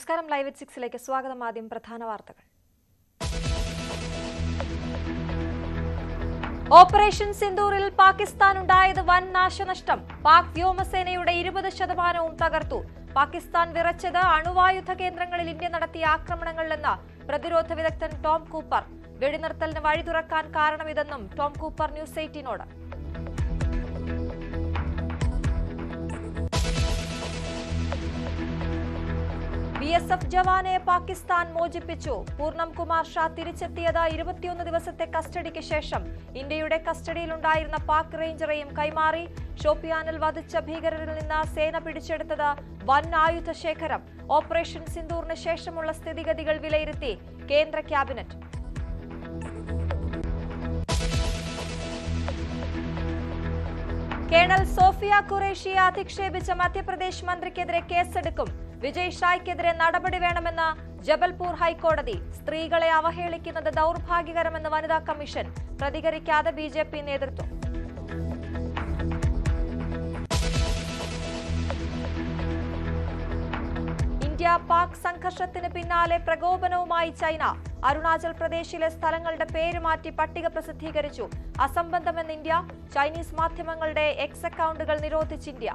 നമസ്കാരം. Live at സിക്സിലേക്ക് സ്വാഗതം. ആദ്യം പ്രധാന വാർത്തകൾ. ഓപ്പറേഷൻ സിന്ദൂറിൽ പാകിസ്ഥാൻ ഉണ്ടായത് വൻ നാശനഷ്ടം. പാക് വ്യോമസേനയുടെ ഇരുപത് ശതമാനവും തകർത്തു. പാകിസ്ഥാൻ വിറച്ചത് അണുവായുധ കേന്ദ്രങ്ങളിൽ ഇന്ത്യ നടത്തിയ ആക്രമണങ്ങളിലെന്ന് പ്രതിരോധ വിദഗ്ധൻ ടോം കൂപ്പർ. വെടിനിർത്തലിന് വഴി തുറക്കാൻ കാരണമിതെന്നും ടോം കൂപ്പർ ന്യൂസ് എയ്റ്റീനോട്. ബി എഫ് ജവാനെ പാകിസ്ഥാൻ മോചിപ്പിച്ചു. പൂർണം കുമാർ ഷാ തിരിച്ചെത്തിയത് ഇരുപത്തിയൊന്ന് ദിവസത്തെ കസ്റ്റഡിക്ക് ശേഷം. ഇന്ത്യയുടെ കസ്റ്റഡിയിലുണ്ടായിരുന്ന പാക് റേഞ്ചറെയും കൈമാറി. ഷോപ്പിയാനിൽ വധിച്ച ഭീകരരിൽ നിന്ന് സേന പിടിച്ചെടുത്തത് വൻ ആയുധ ശേഖരം ഓപ്പറേഷൻ സിന്ദൂറിന് ശേഷമുള്ള സ്ഥിതിഗതികൾ വിലയിരുത്തി കേന്ദ്ര ക്യാബിനറ്റ്. കേണൽ സോഫിയ ഖുറേഷിയെ അധിക്ഷേപിച്ച മധ്യപ്രദേശ് മന്ത്രിക്കെതിരെ കേസെടുക്കും. വിജയ് ഷായ്ക്കെതിരെ നടപടി വേണമെന്ന ജബൽപൂർ ഹൈക്കോടതി സ്ത്രീകളെ അവഹേളിക്കുന്നത് ദൗർഭാഗ്യകരമെന്ന് വനിതാ കമ്മീഷൻ പ്രതികരിക്കാതെ ബി ജെ പി നേതൃത്വം. ഇന്ത്യ പാക് സംഘർഷത്തിന് പിന്നാലെ പ്രകോപനവുമായി ചൈന അരുണാചൽ പ്രദേശിലെ സ്ഥലങ്ങളുടെ പേര് മാറ്റി പട്ടിക പ്രസിദ്ധീകരിച്ചു. അസംബന്ധമെന്ന് ഇന്ത്യ ചൈനീസ് മാധ്യമങ്ങളുടെ എക്സ് അക്കൗണ്ടുകൾ നിരോധിച്ച് ഇന്ത്യ.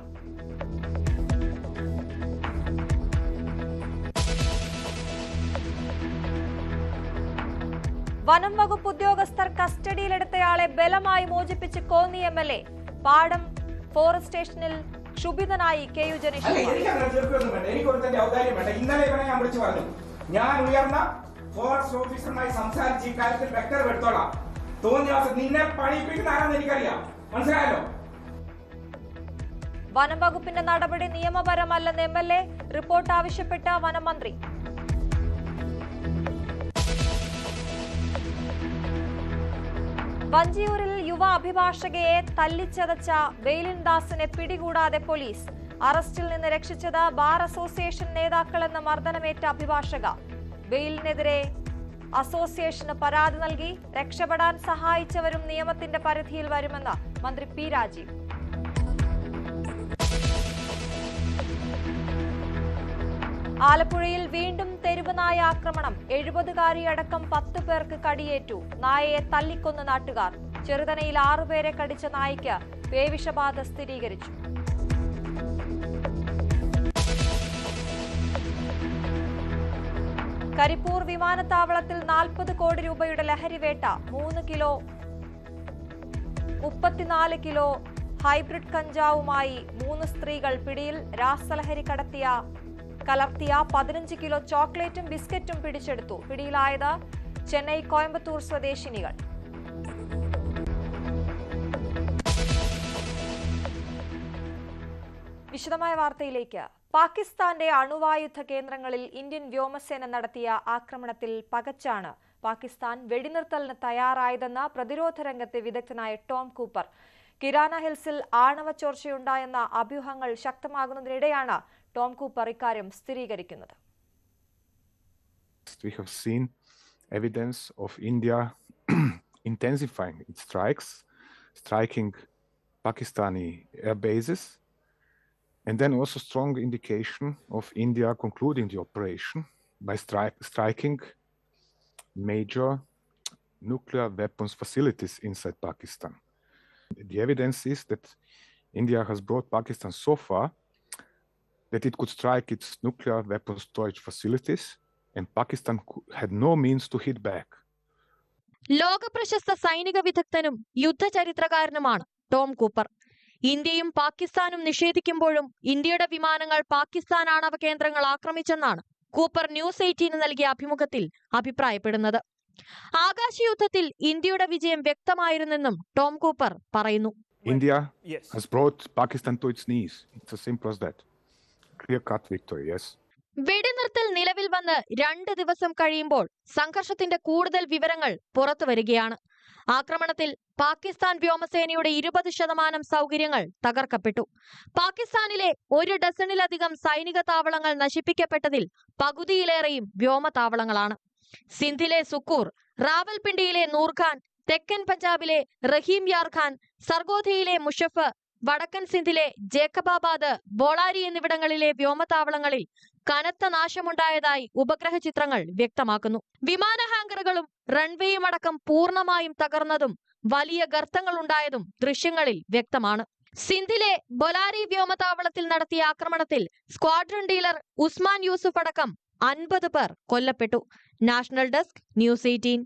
വനം വകുപ്പ് ഉദ്യോഗസ്ഥർ കസ്റ്റഡിയിലെടുത്തയാളെ ബലമായി മോചിപ്പിച്ച് Konni M L A Padam forest സ്റ്റേഷനിൽ ക്ഷുഭിതനായി കെ യു ജനീഷ് ഞാൻ ഉയർന്ന ഫോറസ്റ്റ് ഓഫീസറുമായി സംസാരിച്ച് ഈ കാര്യത്തിൽ വ്യക്തത എടുത്തോളാം തോന്നിയ നിന്നെ ആരാന്ന് എനിക്കറിയാം. മനസ്സിലായല്ലോ? വനം വകുപ്പിന്റെ നടപടി നിയമപരമല്ലെന്ന് എം എൽ എ റിപ്പോർട്ട് ആവശ്യപ്പെട്ട വനം വഞ്ചിയൂരിൽ യുവ അഭിഭാഷകയെ തല്ലിച്ചതച്ച വെയിലിൻ ദാസിനെ പിടികൂടാതെ പോലീസ്. അറസ്റ്റിൽ നിന്ന് രക്ഷിച്ചത് ബാർ അസോസിയേഷൻ നേതാക്കളെന്ന മർദ്ദനമേറ്റ അഭിഭാഷക. വെയിലിനെതിരെ അസോസിയേഷന് പരാതി നൽകി. രക്ഷപ്പെടാൻ സഹായിച്ചവരും നിയമത്തിന്റെ പരിധിയിൽ വരുമെന്ന് മന്ത്രി പി രാജീവ്. ആലപ്പുഴയിൽ വീണ്ടും തെരുവ് നായ ആക്രമണം. എഴുപതുകാരി അടക്കം പത്തു പേർക്ക് കടിയേറ്റു. നായയെ തല്ലിക്കൊന്ന് നാട്ടുകാർ. ചെറുതനയിൽ ആറുപേരെ കടിച്ച നായ്ക്ക് പേവിഷബാധ സ്ഥിരീകരിച്ചു. കരിപ്പൂർ വിമാനത്താവളത്തിൽ നാൽപ്പത് കോടി രൂപയുടെ ലഹരിവേട്ട മൂന്ന് കിലോ മുപ്പത്തിനാല് കിലോ ഹൈബ്രിഡ് കഞ്ചാവുമായി മൂന്ന് സ്ത്രീകൾ പിടിയിൽ രാസലഹരി കടത്തിയ കലർത്തിയ പതിനഞ്ച് കിലോ ചോക്ലേറ്റും ബിസ്ക്കറ്റും പിടിച്ചെടുത്തു. പിടിയിലായത് ചെന്നൈ കോയമ്പത്തൂർ സ്വദേശിനികൾ. വിശദമായ വാർത്തയിലേക്ക്. പാകിസ്ഥാന്റെ അണുവായുധ കേന്ദ്രങ്ങളിൽ ഇന്ത്യൻ വ്യോമസേന നടത്തിയ ആക്രമണത്തിൽ പകച്ചാണ് പാകിസ്ഥാൻ വെടിനിർത്തലിന് തയ്യാറായതെന്ന് പ്രതിരോധ രംഗത്തെ വിദഗ്ധനായ ടോം കൂപ്പർ. കിരാന ഹിൽസിൽ ആണവ ചോർച്ചയുണ്ടായെന്ന അഭ്യൂഹങ്ങൾ ശക്തമാകുന്നതിനിടെയാണ് ടോം കൂപ്പർ ഇക്കാര്യം സ്ഥിരീകരിക്കുന്നത് we have seen evidence of India intensifying its strikes, striking Pakistani air bases, and then also strong indication of India concluding the operation by stri- striking major nuclear weapons facilities inside Pakistan. The evidence is that India has brought Pakistan so far that it could strike its nuclear weapon storage facilities and Pakistan had no means to hit back. ലോക പ്രശസ്ത സൈനിക വിദഗ്ധനും യുദ്ധചരിത്രകാരനുമാണ് Tom Cooper ഇന്ത്യയും പാകിസ്ഥാനും നിഷേധിക്കുമ്പോഴും ഇന്ത്യയുടെ വിമാനങ്ങൾ പാകിസ്ഥാൻ ആണവ കേന്ദ്രങ്ങൾ ആക്രമിച്ചെന്നാണ് Cooper news eighteen നൽകിയ അഭിമുഖത്തിൽ അഭിപ്രായപ്പെടുന്നത് ആകാശയുദ്ധത്തിൽ ഇന്ത്യയുടെ വിജയം വ്യക്തമായിരുന്നെന്നും ടോം കൂപ്പർ പറയുന്നു India has brought Pakistan to its knees. It's as simple as that. Clear cut victory, yes. വെടിനിർത്തൽ നിലവിൽ വന്ന് രണ്ട് ദിവസം കഴിയുമ്പോൾ സംഘർഷത്തിന്റെ കൂടുതൽ വിവരങ്ങൾ പുറത്തു വരികയാണ്. ആക്രമണത്തിൽ പാകിസ്ഥാൻ വ്യോമസേനയുടെ ഇരുപത് ശതമാനം സൗകര്യങ്ങൾ തകർക്കപ്പെട്ടു. പാകിസ്ഥാനിലെ ഒരു ഡസണിലധികം സൈനിക താവളങ്ങൾ നശിപ്പിക്കപ്പെട്ടതിൽ പകുതിയിലേറെയും വ്യോമതാവളങ്ങളാണ് സിന്ധിലെ സുക്കൂർ റാവൽപിണ്ടിയിലെ നൂർഖാൻ തെക്കൻ പഞ്ചാബിലെ റഹീം യാർ ഖാൻ സർഗോധയിലെ മുഷഫ് വടക്കൻ സിന്ധിലെ ജേക്കബാബാദ് ബോളാരി എന്നിവിടങ്ങളിലെ വ്യോമതാവളങ്ങളിൽ കനത്ത നാശമുണ്ടായതായി ഉപഗ്രഹ ചിത്രങ്ങൾ വ്യക്തമാക്കുന്നു. വിമാന ഹാങ്കറുകളും റൺവേയും അടക്കം പൂർണമായും തകർന്നതും വലിയ ഗർത്തങ്ങൾ ഉണ്ടായതും ദൃശ്യങ്ങളിൽ വ്യക്തമാണ്. സിന്ധിലെ ബൊലാരി വ്യോമതാവളത്തിൽ നടത്തിയ ആക്രമണത്തിൽ സ്ക്വാഡ്രൺ ഡീലർ ഉസ്മാൻ യൂസുഫ് അടക്കം അൻപത് പേർ കൊല്ലപ്പെട്ടു. National desk news eighteen.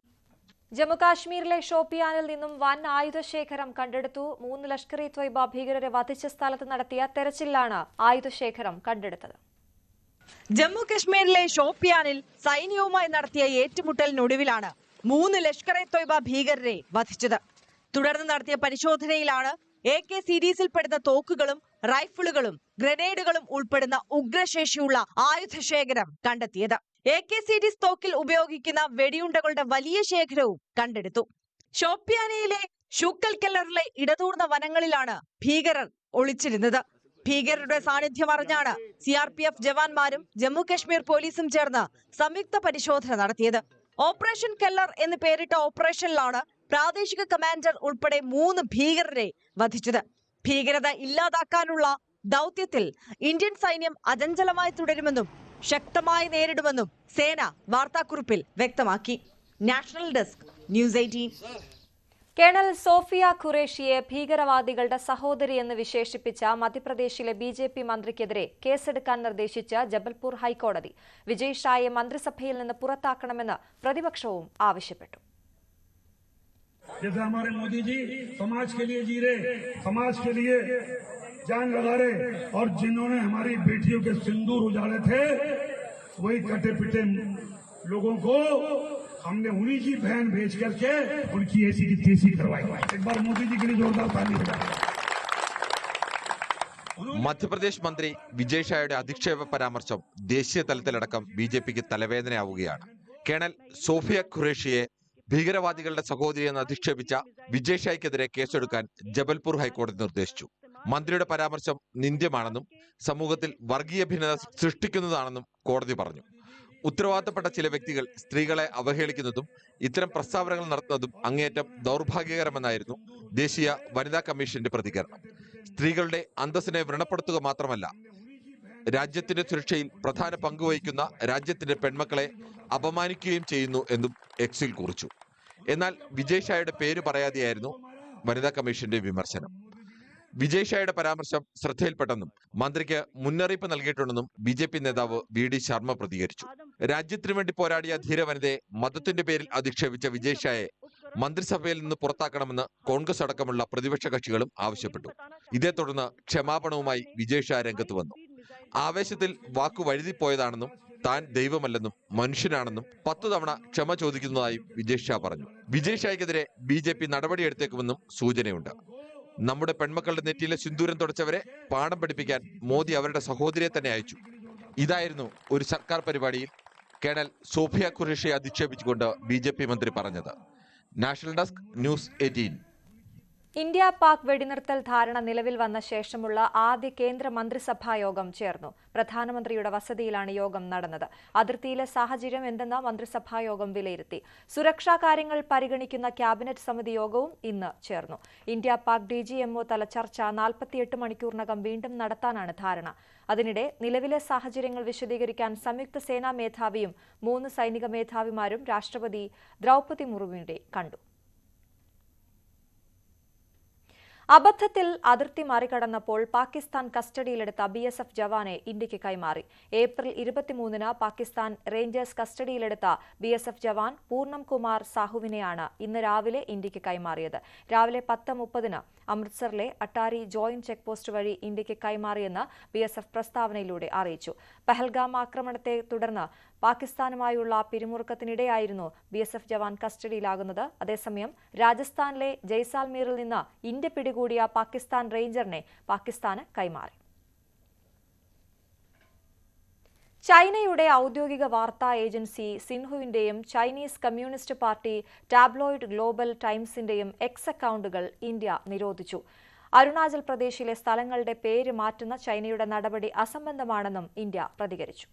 ജമ്മുകാശ്മീരിലെ ഷോപ്പിയാനിൽ നിന്നും വൻ ആയുധശേഖരം കണ്ടെടുത്തു. മൂന്ന് ലഷ്കർ ഇ ത്വയ്ബ ഭീകരരെ വധിച്ച സ്ഥലത്ത് നടത്തിയ തെരച്ചിലാണ് ആയുധശേഖരം കണ്ടെടുത്തത്. ജമ്മു കശ്മീരിലെ ഷോപ്പിയാനിൽ സൈന്യവുമായി നടത്തിയ ഏറ്റുമുട്ടലിനൊടുവിലാണ് മൂന്ന് ലഷ്കർ ഇ ത്വയ്ബ ഭീകരരെ വധിച്ചത്. തുടർന്ന് നടത്തിയ പരിശോധനയിലാണ് എ കെ സീരീസിൽപ്പെടുന്ന തോക്കുകളും റൈഫിളുകളും ഗ്രനേഡുകളും ഉൾപ്പെടുന്ന ഉഗ്രശേഷിയുള്ള ആയുധശേഖരം കണ്ടെത്തിയത്. എ കെ സീരീസ് തോക്കിൽ ഉപയോഗിക്കുന്ന വെടിയുണ്ടകളുടെ വലിയ ശേഖരവും കണ്ടെടുത്തു. ഷോപ്പിയാനയിലെ ഷൂക്കൽ കെല്ലറിലെ ഇടതൂർന്ന വനങ്ങളിലാണ് ഭീകരർ ഒളിച്ചിരുന്നത്. ഭീകരരുടെ സാന്നിധ്യം അറിഞ്ഞാണ് സി ആർ പി എഫ് ജവാന്മാരും ജമ്മു കശ്മീർ പോലീസും ചേർന്ന് സംയുക്ത പരിശോധന നടത്തിയത്. ഓപ്പറേഷൻ കെല്ലർ എന്ന് പേരിട്ട ഓപ്പറേഷനിലാണ് പ്രാദേശിക കമാൻഡർ ഉൾപ്പെടെ മൂന്ന് ഭീകരരെ വധിച്ചത്. ഭീകരത ഇല്ലാതാക്കാനുള്ള ദൗത്യത്തിൽ ഇന്ത്യൻ സൈന്യം അചഞ്ചലമായി തുടരുമെന്നും ശക്തമായി നേരിടുമെന്നും സേന വാർത്താക്കുറിപ്പിൽ വ്യക്തമാക്കി. National desk news eighteen. Colonel Sofia ഖുറേഷിയെ ഭീകരവാദികളുടെ സഹോദരി എന്ന് വിശേഷിപ്പിച്ച മധ്യപ്രദേശിലെ ബി ജെ പി മന്ത്രിക്കെതിരെ കേസെടുക്കാൻ നിർദ്ദേശിച്ച ജബൽപൂർ ഹൈക്കോടതി. വിജയ് ഷായെ മന്ത്രിസഭയിൽ നിന്ന് പുറത്താക്കണമെന്ന് പ്രതിപക്ഷവും ആവശ്യപ്പെട്ടു. ജി സമാജ് मोदी जी समाज के लिए जी रहे समाज के लिए जान लगा रहे और जिन्होंने हमारी बेटियों के सिंदूर उजाड़े थे वही कटे पिटे लोगों को हमने उन्हीं की बहन भेज करके उनकी ऐसी की तेजी करवाई एक बार मोदी जी के लिए जोरदार ताली बजाएं മധ്യപ്രദേശ് മന്ത്രി വിജയ് ഷായുടെ അധിക്ഷേപ പരാമർശം ദേശീയ തലത്തിലടക്കം ബി ജെ പിക്ക് തലവേദനയാവുകയാണ് കേണൽ സോഫിയ ഖുറേഷിയെ ഭീകരവാദികളുടെ സഹോദരി എന്ന് അധിക്ഷേപിച്ച വിജയ് ഷായ്ക്കെതിരെ കേസെടുക്കാൻ ജബൽപൂർ ഹൈക്കോടതി നിർദ്ദേശിച്ചു മന്ത്രിയുടെ പരാമർശം നിന്ദ്യമാണെന്നും സമൂഹത്തിൽ വർഗീയ ഭിന്നത സൃഷ്ടിക്കുന്നതാണെന്നും കോടതി പറഞ്ഞു. ഉത്തരവാദിത്തപ്പെട്ട ചില വ്യക്തികൾ സ്ത്രീകളെ അവഹേളിക്കുന്നതും ഇത്തരം പ്രസ്താവനകൾ നടത്തുന്നതും അങ്ങേയറ്റം ദൗർഭാഗ്യകരമെന്നായിരുന്നു ദേശീയ വനിതാ കമ്മീഷന്റെ പ്രതികരണം. സ്ത്രീകളുടെ അന്തസ്സിനെ വ്രണപ്പെടുത്തുക മാത്രമല്ല രാജ്യത്തിന്റെ സുരക്ഷയിൽ പ്രധാന പങ്ക് വഹിക്കുന്ന രാജ്യത്തിന്റെ പെൺമക്കളെ അപമാനിക്കുകയും ചെയ്യുന്നു എന്നും എക്സിൽ കുറിച്ചു. എന്നാൽ വിജയ് ഷായുടെ പേര് പറയാതെയായിരുന്നു വനിതാ കമ്മീഷന്റെ വിമർശനം. വിജയ് ഷായുടെ പരാമർശം ശ്രദ്ധയിൽപ്പെട്ടെന്നും മന്ത്രിക്ക് മുന്നറിയിപ്പ് നൽകിയിട്ടുണ്ടെന്നും ബി ജെ പി നേതാവ് വി ഡി ശർമ്മ പ്രതികരിച്ചു. രാജ്യത്തിനു വേണ്ടി പോരാടിയ ധീരവനിതയെ മതത്തിന്റെ പേരിൽ അധിക്ഷേപിച്ച വിജയ് ഷായെ മന്ത്രിസഭയിൽ നിന്ന് പുറത്താക്കണമെന്ന് കോൺഗ്രസ് അടക്കമുള്ള പ്രതിപക്ഷ കക്ഷികളും ആവശ്യപ്പെട്ടു. ഇതേ തുടർന്ന് ക്ഷമാപണവുമായി വിജയ് ഷാ രംഗത്ത് വന്നു. ആവേശത്തിൽ വാക്കു വഴുതിപ്പോയതാണെന്നും താൻ ദൈവമല്ലെന്നും മനുഷ്യനാണെന്നും പത്തു തവണ ക്ഷമ ചോദിക്കുന്നതായും വിജയ് ഷാ പറഞ്ഞു. വിജയ് ഷായ്ക്കെതിരെ ബി ജെ പി നടപടിയെടുത്തേക്കുമെന്നും സൂചനയുണ്ട്. നമ്മുടെ പെൺമക്കളുടെ നെറ്റിയിലെ സിന്ദൂരം തുടച്ചവരെ പാഠം പഠിപ്പിക്കാൻ മോദി അവരുടെ സഹോദരിയെ തന്നെ അയച്ചു. ഇതായിരുന്നു ഒരു സർക്കാർ പരിപാടിയിൽ കേണൽ സോഫിയ ഖുറേഷിയെ അധിക്ഷേപിച്ചുകൊണ്ട് ബി മന്ത്രി പറഞ്ഞത്. National desk news eighteen. India Pak വെടിനിർത്തൽ ധാരണ നിലവിൽ വന്ന ശേഷമുള്ള ആദ്യ കേന്ദ്ര മന്ത്രിസഭാ യോഗം ചേർന്നു. പ്രധാനമന്ത്രിയുടെ വസതിയിലാണ് യോഗം നടന്നത്. അതിർത്തിയിലെ സാഹചര്യം എന്തെന്ന് മന്ത്രിസഭാ യോഗം വിലയിരുത്തി. സുരക്ഷാ കാര്യങ്ങൾ പരിഗണിക്കുന്ന ക്യാബിനറ്റ് സമിതി യോഗവും ഇന്ന് ചേർന്നു. India Pak D G MO തല ചർച്ച നാൽപ്പത്തിയെട്ട് മണിക്കൂറിനകം വീണ്ടും നടത്താനാണ് ധാരണ. അതിനിടെ നിലവിലെ സാഹചര്യങ്ങൾ വിശദീകരിക്കാൻ സംയുക്ത സേനാ മേധാവിയും മൂന്ന് സൈനിക മേധാവിമാരും രാഷ്ട്രപതി ദ്രൗപതി മുർമുവിനെ കണ്ടു. അബദ്ധത്തിൽ അതിർത്തി മറികടന്നപ്പോൾ പാകിസ്ഥാൻ കസ്റ്റഡിയിലെടുത്ത ബി എസ് എഫ് ജവാനെ ഇന്ത്യയ്ക്ക് കൈമാറി. ഏപ്രിൽ ഇരുപത്തിമൂന്നിന് പാകിസ്ഥാൻ റേഞ്ചേഴ്സ് കസ്റ്റഡിയിലെടുത്ത B S F jawan Purnam Kumar സാഹുവിനെയാണ് ഇന്ന് രാവിലെ ഇന്ത്യയ്ക്ക് കൈമാറിയത്. രാവിലെ പത്ത് മുപ്പതിന് അമൃത്സറിലെ അട്ടാരി ജോയിന്റ് ചെക്ക് പോസ്റ്റ് വഴി ഇന്ത്യയ്ക്ക് കൈമാറിയെന്ന് ബി എസ് എഫ് പ്രസ്താവനയിലൂടെ അറിയിച്ചു. പെഹൽഗാം ആക്രമണത്തെ തുടർന്ന് പാകിസ്ഥാനുമായുള്ള പിരിമുറുക്കത്തിനിടെയായിരുന്നു ബി എസ് എഫ് ജവാൻ കസ്റ്റഡിയിലാകുന്നത്. അതേസമയം രാജസ്ഥാനിലെ ജയ്സാൽമീറിൽ നിന്ന് ഇന്ത്യ പിടികൂടിയ പാകിസ്ഥാൻ റേഞ്ചറിനെ പാകിസ്ഥാന് കൈമാറി. ചൈനയുടെ ഔദ്യോഗിക വാർത്താ agency സിൻഹുവിന്റെയും Chinese communist party tabloid global ടൈംസിന്റെയും X അക്കൗണ്ടുകൾ ഇന്ത്യ നിരോധിച്ചു. അരുണാചൽ പ്രദേശിലെ സ്ഥലങ്ങളുടെ പേര് മാറ്റുന്ന ചൈനയുടെ നടപടി അസംബന്ധമാണെന്നും ഇന്ത്യ പ്രതികരിച്ചു.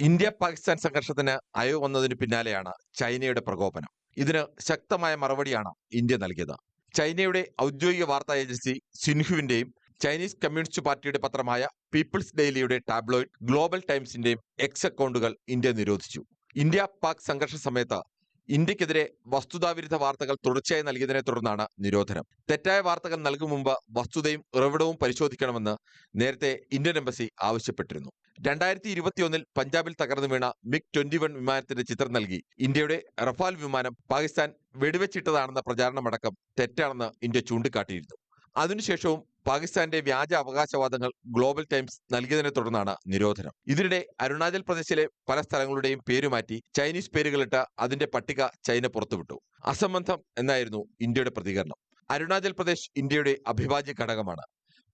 ഇന്ത്യ പാകിസ്ഥാൻ സംഘർഷത്തിന് അയവ് വന്നതിന് പിന്നാലെയാണ് ചൈനയുടെ പ്രകോപനം. ഇതിന് ശക്തമായ മറുപടിയാണ് ഇന്ത്യ നൽകിയത്. ചൈനയുടെ ഔദ്യോഗിക വാർത്താ ഏജൻസി സിൻഹുവിന്റെയും ചൈനീസ് കമ്മ്യൂണിസ്റ്റ് പാർട്ടിയുടെ പത്രമായ പീപ്പിൾസ് ഡെയിലിയുടെ ടാബ്ലോയിഡ് ഗ്ലോബൽ ടൈംസിന്റെയും എക്സ് അക്കൗണ്ടുകൾ ഇന്ത്യ നിരോധിച്ചു. ഇന്ത്യ പാക് സംഘർഷ സമയത്ത് ഇന്ത്യക്കെതിരെ വസ്തുതാവിരുദ്ധ വാർത്തകൾ തുടർച്ചയായി നൽകിയതിനെ തുടർന്നാണ് നിരോധനം. തെറ്റായ വാർത്തകൾ നൽകും മുമ്പ് വസ്തുതയും ഉറവിടവും പരിശോധിക്കണമെന്ന് നേരത്തെ ഇന്ത്യൻ എംബസി ആവശ്യപ്പെട്ടിരുന്നു. രണ്ടായിരത്തി ഇരുപത്തിയൊന്നിൽ പഞ്ചാബിൽ തകർന്നു വീണ മിഗ് ട്വന്റി വൺ വിമാനത്തിന്റെ ചിത്രം നൽകി. ഇന്ത്യയുടെ റഫാൽ വിമാനം പാകിസ്ഥാൻ വെടിവെച്ചിട്ടതാണെന്ന പ്രചാരണമടക്കം തെറ്റാണെന്ന് ഇന്ത്യ ചൂണ്ടിക്കാട്ടിയിരുന്നു. അതിനുശേഷവും പാകിസ്ഥാന്റെ വ്യാജ അവകാശവാദങ്ങൾ ഗ്ലോബൽ ടൈംസ് നൽകിയതിനെ തുടർന്നാണ് നിരോധനം. ഇതിനിടെ അരുണാചൽ പ്രദേശിലെ പല സ്ഥലങ്ങളുടെയും പേരുമാറ്റി ചൈനീസ് പേരുകളിട്ട് അതിന്റെ പട്ടിക ചൈന പുറത്തുവിട്ടു. അസംബന്ധം എന്നായിരുന്നു ഇന്ത്യയുടെ പ്രതികരണം. അരുണാചൽ പ്രദേശ് ഇന്ത്യയുടെ അഭിവാജ്യ ഘടകമാണ്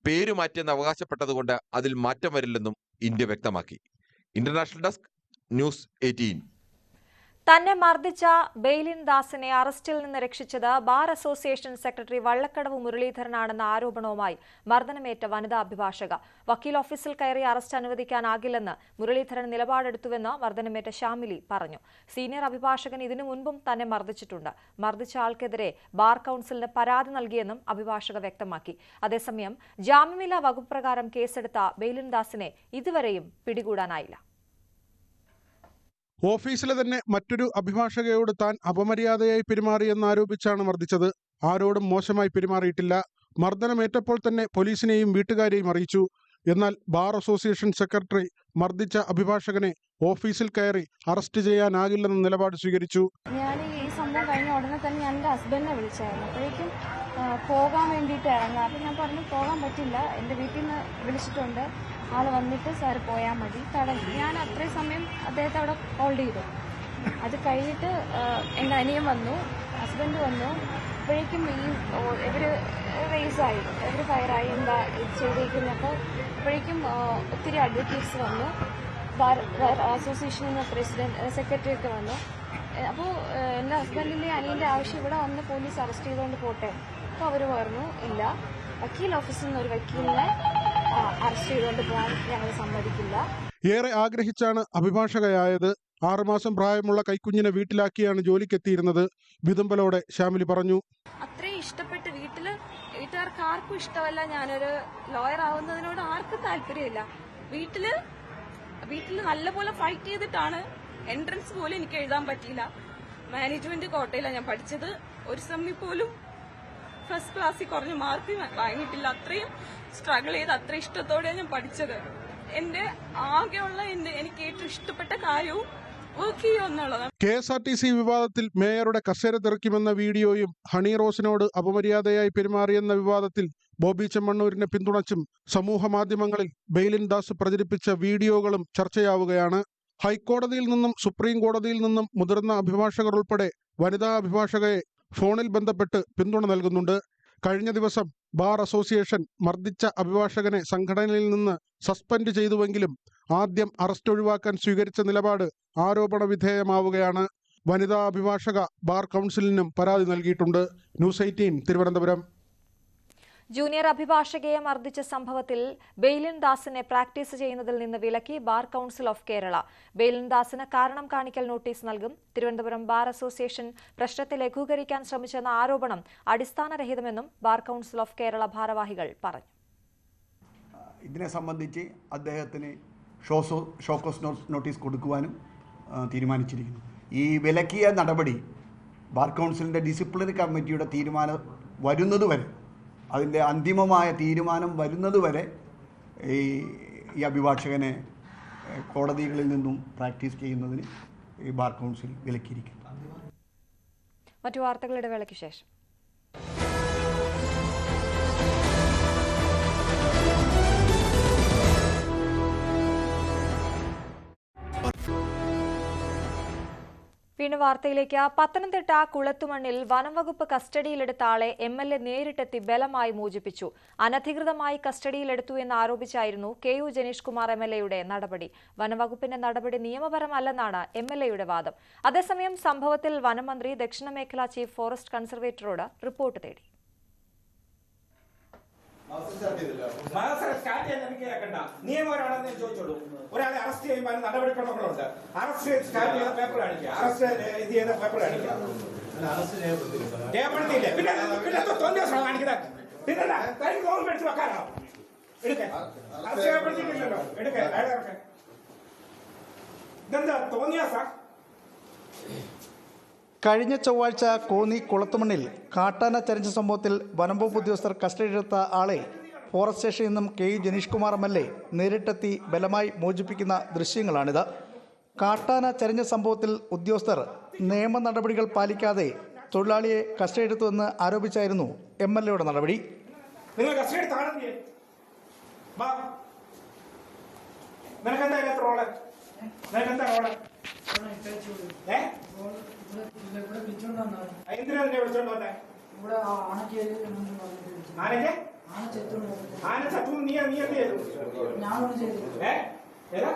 പേരുമാറ്റിയെന്ന് അവകാശപ്പെട്ടതുകൊണ്ട് അതിൽ മാറ്റം വരില്ലെന്നും ഇന്ത്യ വ്യക്തമാക്കി. International desk news eighteen. തന്നെ മർദ്ദിച്ച ബെയിലിൻ ദാസിനെ അറസ്റ്റിൽ നിന്ന് രക്ഷിച്ചത് ബാർ അസോസിയേഷൻ സെക്രട്ടറി വള്ളക്കടവ് മുരളീധരനാണെന്ന ആരോപണവുമായി മർദ്ദനമേറ്റ വനിതാ അഭിഭാഷക. വക്കീൽ ഓഫീസിൽ കയറി അറസ്റ്റ് അനുവദിക്കാനാകില്ലെന്ന് മുരളീധരൻ നിലപാടെടുത്തുവെന്ന് മർദ്ദനമേറ്റ ശ്യാമിലി പറഞ്ഞു. സീനിയർ അഭിഭാഷകൻ ഇതിനു മുൻപും തന്നെ മർദ്ദിച്ചിട്ടുണ്ട്. മർദ്ദിച്ച ആൾക്കെതിരെ ബാർ കൌൺസിലിന് പരാതി നൽകിയെന്നും അഭിഭാഷക വ്യക്തമാക്കി. അതേസമയം ജാമ്യമില്ലാ വകുപ്പ് പ്രകാരം കേസെടുത്ത ബെയിലിൻ ദാസിനെ ഇതുവരെയും പിടികൂടാനായില്ല. ഓഫീസിലെ തന്നെ മറ്റൊരു അഭിഭാഷകയോട് താൻ അപമര്യാദയായി പെരുമാറിയെന്നാരോപിച്ചാണ് മർദ്ദിച്ചത്. ആരോടും മോശമായി പെരുമാറിയിട്ടില്ല. മർദ്ദനമേറ്റപ്പോൾ തന്നെ പോലീസിനെയും വീട്ടുകാരെയും അറിയിച്ചു. എന്നാൽ ബാർ അസോസിയേഷൻ സെക്രട്ടറി മർദ്ദിച്ച അഭിഭാഷകനെ ഓഫീസിൽ കയറി അറസ്റ്റ് ചെയ്യാനാകില്ലെന്ന നിലപാട് സ്വീകരിച്ചു. ഞാൻ ഈ സംഭവം കഴിഞ്ഞ ഉടനെ തന്നെ ഞാൻ എന്റെ ഹസ്ബൻഡിനെ വിളിച്ചായിരുന്നു. അപ്പോഴേക്കും പോകാൻ വേണ്ടിയിട്ടായിരുന്നു അപ്പം ഞാൻ പറഞ്ഞു പോകാൻ പറ്റില്ല. എന്റെ വീട്ടിൽ നിന്ന് വിളിച്ചിട്ടുണ്ട്. ആൾ വന്നിട്ട് സാർ പോയാൽ മതി. തടഞ്ഞു ഞാൻ അത്രയും സമയം അദ്ദേഹത്തെ അവിടെ ഹോൾഡ് ചെയ്തു. അത് കഴിഞ്ഞിട്ട് എന്റെ അനിയൻ വന്നു ഹസ്ബൻഡ് വന്നു. അപ്പോഴേക്കും ഈ ഇവർ റേസായി ഇവർ ഫയറായി എന്താ അപ്പോൾ അപ്പോഴേക്കും ഒത്തിരി അഡ്വക്കേറ്റ്സ് വന്നു. അസോസിയേഷൻ പ്രസിഡന്റ് സെക്രട്ടറി ഒക്കെ വന്നു. അപ്പോൾ എന്റെ ഹസ്ബൻഡിന്റെ അനിയന്റെ ആവശ്യം ഇവിടെ വന്ന് പോലീസ് അറസ്റ്റ് ചെയ്തുകൊണ്ട് പോട്ടെ. അപ്പോൾ അവർ പറഞ്ഞു ഇല്ല. വക്കീൽ ഓഫീസിൽ നിന്ന് ഒരു വക്കീലിനെ അറസ്റ്റ് ചെയ്തുകൊണ്ട് പോകാൻ ഞങ്ങൾ സമ്മതിക്കില്ല. ഏറെ ആഗ്രഹിച്ചാണ് അഭിഭാഷകയായത്. ആറുമാസം പ്രായമുള്ള കൈക്കുഞ്ഞിനെ വീട്ടിലാക്കിയാണ് ജോലിക്കെത്തിയിരുന്നത്. വിതുമ്പലോടെ ശ്യാമിലി പറഞ്ഞു. അത്രയും ഇഷ്ടപ്പെട്ട് വീട്ടിൽ വീട്ടുകാർക്ക് ആർക്കും ഇഷ്ടമല്ല. ഞാനൊരു ലോയർ ആവുന്നതിനോട് ആർക്കും താല്പര്യമില്ല. വീട്ടിൽ വീട്ടിൽ നല്ലപോലെ ഫൈറ്റ് ചെയ്തിട്ടാണ് എൻട്രൻസ് പോലും എനിക്ക് എഴുതാൻ പറ്റിയില്ല. മാനേജ്മെന്റ് കോട്ടയിലാണ് ഞാൻ പഠിച്ചത്. ഒരു സെമ്മി പോലും ഫസ്റ്റ് ക്ലാസ്സിൽ കുറഞ്ഞ മാർക്ക് വാങ്ങിയിട്ടില്ല. അത്രയും സ്ട്രഗിൾ ചെയ്ത് അത്ര ഇഷ്ടത്തോടെയാണ് ഞാൻ പഠിച്ചത്. എന്റെ ആകെയുള്ള എന്റെ എനിക്ക് ഏറ്റവും ഇഷ്ടപ്പെട്ട കാര്യവും K S R T C വിവാദത്തിൽ മേയറുടെ കസേര തെറിക്കുമെന്ന വീഡിയോയും ഹണി റോസിനോട് അപമര്യാദയായി പെരുമാറിയെന്ന വിവാദത്തിൽ ബോബി ചെമ്മണ്ണൂരിനെ പിന്തുണച്ചും സമൂഹ മാധ്യമങ്ങളിൽ ബെയിലിൻ ദാസ് പ്രചരിപ്പിച്ച വീഡിയോകളും ചർച്ചയാവുകയാണ്. ഹൈക്കോടതിയിൽ നിന്നും സുപ്രീം കോടതിയിൽ നിന്നും മുതിർന്ന അഭിഭാഷകർ ഉൾപ്പെടെ വനിതാ അഭിഭാഷകയെ ഫോണിൽ ബന്ധപ്പെട്ട് പിന്തുണ നൽകുന്നുണ്ട്. കഴിഞ്ഞ ദിവസം ബാർ അസോസിയേഷൻ മർദ്ദിച്ച അഭിഭാഷകനെ സംഘടനയിൽ നിന്ന് സസ്പെൻഡ് ചെയ്തുവെങ്കിലും ആദ്യം അറസ്റ്റ് ഒഴിവാക്കാൻ സ്വീകരിച്ച നിലപാട് ആരോപണ വിധേയമാവുകയാണ്. വനിതാ അഭിഭാഷക ബാർ കൗൺസിലിനും പരാതി നൽകിയിട്ടുണ്ട്. News eighteen Thiruvananthapuram. ജൂനിയർ അഭിഭാഷകയെ മർദ്ദിച്ച സംഭവത്തിൽ ബെയിലിൻ ദാസിനെ പ്രാക്ടീസ് ചെയ്യുന്നതിൽ നിന്ന് വിലക്കി bar council of Kerala. Beilin ദാസിന് കാരണം കാണിക്കൽ നോട്ടീസ് നൽകും. തിരുവനന്തപുരം ബാർ അസോസിയേഷൻ പ്രശ്നത്തെ ലഘൂകരിക്കാൻ ശ്രമിച്ചെന്ന ആരോപണം അടിസ്ഥാനരഹിതമെന്നും ബാർ കൌൺസിൽ ഓഫ് കേരള ഭാരവാഹികൾ പറഞ്ഞു. ഇതിനെ സംബന്ധിച്ച് അദ്ദേഹത്തിന് ഷോക്കോസ് നോട്ടീസ് കൊടുക്കുവാനും തീരുമാനിച്ചിരിക്കുന്നു. ഈ വിലക്കിയ നടപടി ബാർ കൗൺസിലിന്റെ ഡിസിപ്ലിനറി കമ്മിറ്റിയുടെ തീരുമാനം വരുന്നതുവരെ അതിന്റെ അന്തിമമായ തീരുമാനം വരുന്നതുവരെ ഈ ഈ അഭിഭാഷകനെ കോടതികളിൽ നിന്നും പ്രാക്ടീസ് ചെയ്യുന്നതിന് ഈ ബാർ കൗൺസിൽ വിലക്കിയിരിക്കും മറ്റു വാർത്തകളുടെ വേളയ്ക്ക് ശേഷം. വീണ്ടും വാർത്തയിലേക്ക്. പത്തനംതിട്ട കുളത്തുമണ്ണിൽ വനംവകുപ്പ് കസ്റ്റഡിയിലെടുത്ത ആളെ എം എൽ എ നേരിട്ടെത്തി ബലമായി മോചിപ്പിച്ചു. അനധികൃതമായി കസ്റ്റഡിയിലെടുത്തു എന്ന് ആരോപിച്ചായിരുന്നു K U Janeesh Kumar M L എയുടെ നടപടി. വനംവകുപ്പിന്റെ നടപടി നിയമപരമല്ലെന്നാണ് എം എൽ എയുടെ വാദം. അതേസമയം സംഭവത്തിൽ വനമന്ത്രി ദക്ഷിണമേഖലാ ചീഫ് ഫോറസ്റ്റ് കൺസർവേറ്ററോട് റിപ്പോർട്ട് തേടി. മത്സരം സ്റ്റാർട്ട് ചെയ്യാൻ എനിക്ക് കേൾക്കണ്ട നിയമം ഞാൻ ചോദിച്ചോളൂ. ഒരാളെ അറസ്റ്റ് ചെയ്യുമ്പോൾ നടപടിക്രമങ്ങളുണ്ട് അറസ്റ്റ് സ്റ്റാർട്ട് ചെയ്ത പേപ്പർ കാണിക്കുക അറസ്റ്റ് ഇത് ചെയ്ത പേപ്പർ കാണിക്കുക രേഖപ്പെടുത്തിയില്ലേ പിന്നെ പിന്നെ തൊണ്ണൂറ് ദിവസമാണ് കാണിക്കുന്നത് പിന്നെ? തനിക്ക് ലോൺ മേടിച്ച് വെക്കാനോ? എടുക്കേ. അറസ്റ്റ് രേഖപ്പെടുത്തിയിട്ടില്ലല്ലോ എടുക്കേ. അയാളെ ഇറക്ക്. ഇതെന്താ? തോന്നിയാ സാർ കഴിഞ്ഞ ചൊവ്വാഴ്ച കോന്നി കുളത്തുമണ്ണിൽ കാട്ടാന ചരിഞ്ഞ സംഭവത്തിൽ വനംവകുപ്പ് ഉദ്യോഗസ്ഥർ കസ്റ്റഡിയിലെടുത്ത ആളെ ഫോറസ്റ്റ് സ്റ്റേഷനിൽ നിന്നും K U Janeesh Kumar M L A നേരിട്ടെത്തി ബലമായി മോചിപ്പിക്കുന്ന ദൃശ്യങ്ങളാണിത്. കാട്ടാന ചരിഞ്ഞ സംഭവത്തിൽ ഉദ്യോഗസ്ഥർ നിയമ നടപടികൾ പാലിക്കാതെ തൊഴിലാളിയെ കസ്റ്റഡിയെടുത്തുവെന്ന് ആരോപിച്ചായിരുന്നു എം എൽ എയുടെ നടപടി. നിങ്ങൾ കസ്റ്റഡി നിനക്കെന്താ എന്തിനാ നിന്നെ വിളിച്ചോണ്ട് വന്നേ? ആനയ്ക്ക് ആന ചത്തു നീ നീ എന്ത് ചെയ്തു? ഏ? ഏതാ?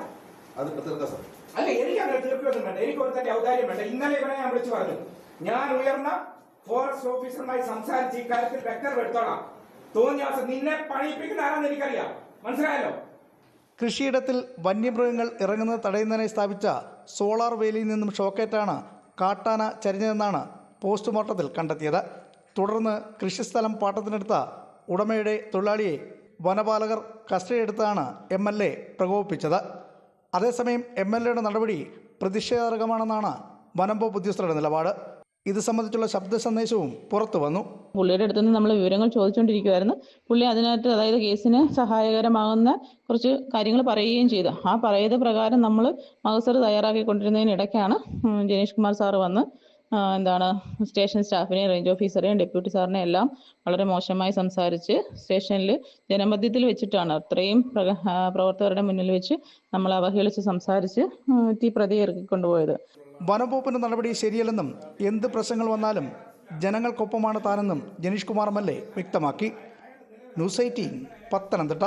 അല്ല എനിക്ക് അങ്ങനെ തീർക്കൊന്നും വേണ്ട എനിക്ക് ഒരു തന്നെ ഔദാര്യം വേണ്ട. ഇന്നലെ ഇവിടെ ഞാൻ വിളിച്ചു പറഞ്ഞു ഞാൻ ഉയർന്ന ഫോറസ്റ്റ് ഓഫീസറുമായി സംസാരിച്ച് ഇക്കാര്യത്തിൽ വ്യക്തത എടുത്തോളാം തോന്നിയ നിന്നെ പണിയിപ്പിക്കുന്ന ആരാന്ന് എനിക്കറിയാം. മനസ്സിലായല്ലോ? കൃഷിയിടത്തിൽ വന്യമൃഗങ്ങൾ ഇറങ്ങുന്നത് തടയുന്നതിനായി സ്ഥാപിച്ച സോളാർ വേലിയിൽ നിന്നും ഷോക്കേറ്റാണ് കാട്ടാന ചരിഞ്ഞതെന്നാണ് പോസ്റ്റ്മോർട്ടത്തിൽ കണ്ടെത്തിയത്. തുടർന്ന് കൃഷിസ്ഥലം പാട്ടത്തിനെടുത്ത ഉടമയുടെ തൊഴിലാളിയെ വനപാലകർ കസ്റ്റഡിയെടുത്താണ് എം എൽ എ പ്രകോപിപ്പിച്ചത്. അതേസമയം എം എൽ എയുടെ നടപടി പ്രതിഷേധാർഹമാണെന്നാണ് വനം വകുപ്പ് ഉദ്യോഗസ്ഥരുടെ നിലപാട്. ഇത് സംബന്ധിച്ചുള്ള ശബ്ദ സന്ദേശവും പുറത്തു വന്നു. പുള്ളിയുടെ അടുത്ത് നിന്ന് നമ്മൾ വിവരങ്ങൾ ചോദിച്ചുകൊണ്ടിരിക്കുവായിരുന്നു പുള്ളി അതിനകത്ത് അതായത് കേസിന് സഹായകരമാകുന്ന കുറച്ച് കാര്യങ്ങൾ പറയുകയും ചെയ്തു. ആ പറയുന്ന പ്രകാരം നമ്മൾ മഹസർ തയ്യാറാക്കി കൊണ്ടിരുന്നതിനിടയ്ക്കാണ് ജനീഷ് കുമാർ സാറ് വന്ന് എന്താണ് സ്റ്റേഷൻ സ്റ്റാഫിനെയും റേഞ്ച് ഓഫീസറെയും ഡെപ്യൂട്ടി സാറിനെയും എല്ലാം വളരെ മോശമായി സംസാരിച്ച് സ്റ്റേഷനിൽ ജനമധ്യത്തിൽ വെച്ചിട്ടാണ് അത്രയും പ്രവർത്തകരുടെ മുന്നിൽ വെച്ച് നമ്മൾ അവഹേളിച്ച് സംസാരിച്ച് തീ പ്രതി ഇറക്കിക്കൊണ്ടുപോയത്. വനംവകുപ്പിന്റെ നടപടി ശരിയല്ലെന്നും എന്ത് പ്രശ്നങ്ങൾ വന്നാലും ജനങ്ങൾക്കൊപ്പമാണ് താനെന്നും Janeesh Kumar M L A വ്യക്തമാക്കി. News eighteen Pathanamthitta.